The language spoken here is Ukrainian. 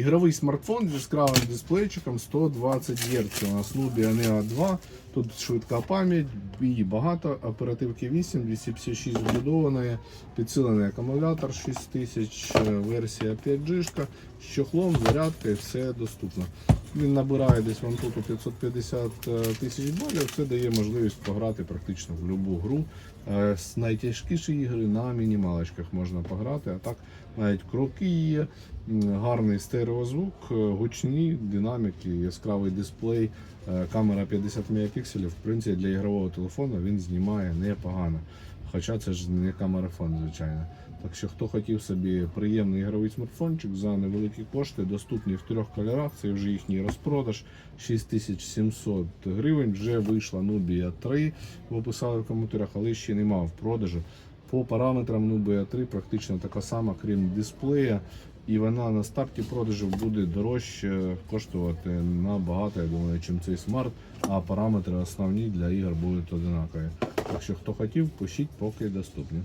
Ігровий смартфон з яскравим дисплейчиком 120 Гц. У нас Nubia Neo 2. Тут швидка пам'ять, її багато, оперативки 8, 256 вбудованої, підсилений акумулятор 6000, е, версія 5G, з чохлом, зарядкою, все доступно. Він набирає десь вон тут у 550 тисяч балів. Це дає можливість пограти практично в будь-яку гру. Е, З найтяжкіші ігри на мінімалочках можна пограти, а так навіть кроки є, гарний стереозвук, е, гучні динаміки, яскравий дисплей, е, камера 50 мегапікселів. В принципі, для ігрового телефону він знімає непогано. Хоча це ж не камерафон, звичайно. Так що, хто хотів собі приємний ігровий смартфончик за невеликі кошти, доступні в трьох кольорах. Це вже їхній розпродаж 6700 гривень. Вже вийшла Nubia 3, ви писали в коментарях, але ще нема в продажу. По параметрам Nubia 3 практично така сама, крім дисплея. І вона на старті продажів буде дорожче коштувати набагато, я думаю, чим цей смарт, а параметри основні для ігор будуть одинакові. Так що хто хотів, пишіть, поки доступні.